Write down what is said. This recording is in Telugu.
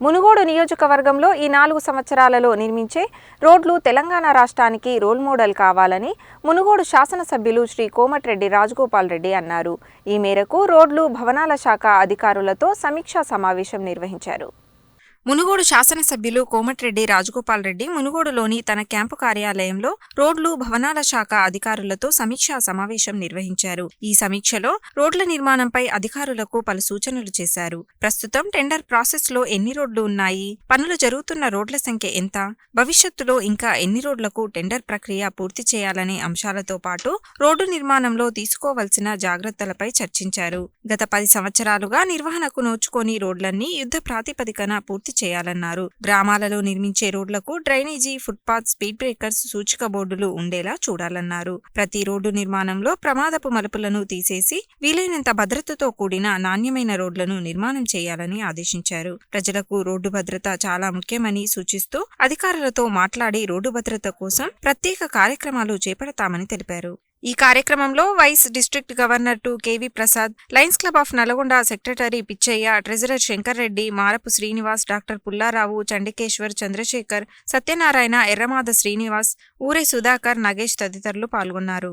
మునుగోడు నియోజకవర్గంలో ఈ నాలుగు సంవత్సరాలలో నిర్మించే రోడ్లు తెలంగాణ రాష్ట్రానికి రోల్ మోడల్ కావాలని మునుగోడు శాసనసభ్యులు శ్రీ కోమటిరెడ్డి రాజగోపాల్ రెడ్డి అన్నారు. ఈ మేరకు రోడ్లు భవనాల శాఖ అధికారులతో సమీక్షా సమావేశం నిర్వహించారు. మునుగోడు శాసనసభ్యులు కోమటిరెడ్డి రాజగోపాల్ రెడ్డి మునుగోడులోని తన క్యాంపు కార్యాలయంలో రోడ్లు భవనాల శాఖ అధికారులతో సమీక్షా సమావేశం నిర్వహించారు. ఈ సమీక్షలో రోడ్ల నిర్మాణంపై అధికారులకు పలు సూచనలు చేశారు. ప్రస్తుతం టెండర్ ప్రాసెస్లో ఎన్ని రోడ్లు ఉన్నాయి? పనులు జరుగుతున్న రోడ్ల సంఖ్య ఎంత? భవిష్యత్తులో ఇంకా ఎన్ని రోడ్లకు టెండర్ ప్రక్రియ పూర్తి చేయాలనే అంశాలతో పాటు రోడ్డు నిర్మాణంలో తీసుకోవలసిన జాగ్రత్తలపై చర్చించారు. గత పది సంవత్సరాలుగా నిర్వహణకు నోచుకొని రోడ్లన్నీ యుద్ధ ప్రాతిపదికన పూర్తి చేయాలన్నారు. గ్రామాలలో నిర్మించే రోడ్లకు డ్రైనేజీ ఫుట్పాత్ స్పీడ్ బ్రేకర్స్ సూచిక బోర్డులు ఉండేలా చూడాలన్నారు. ప్రతి రోడ్డు నిర్మాణంలో ప్రమాదపు మలుపులను తీసేసి వీలైనంత భద్రతతో కూడిన నాణ్యమైన రోడ్లను నిర్మాణం చేయాలని ఆదేశించారు. ప్రజలకు రోడ్డు భద్రత చాలా ముఖ్యమని సూచిస్తూ అధికారులతో మాట్లాడి రోడ్డు భద్రత కోసం ప్రత్యేక కార్యక్రమాలు చేపడతామని తెలిపారు. ఈ కార్యక్రమంలో vice district governor two KV Prasad lions club of Nalgonda secretary Pitchaiah treasurer Shankar Reddy Marapu Srinivas doctor Pullarao Chandikeshwar Chandrashekar Satyanarayana Erramada Srinivas Ure Sudhakar Nagesh తదితరులు పాల్గొన్నారు.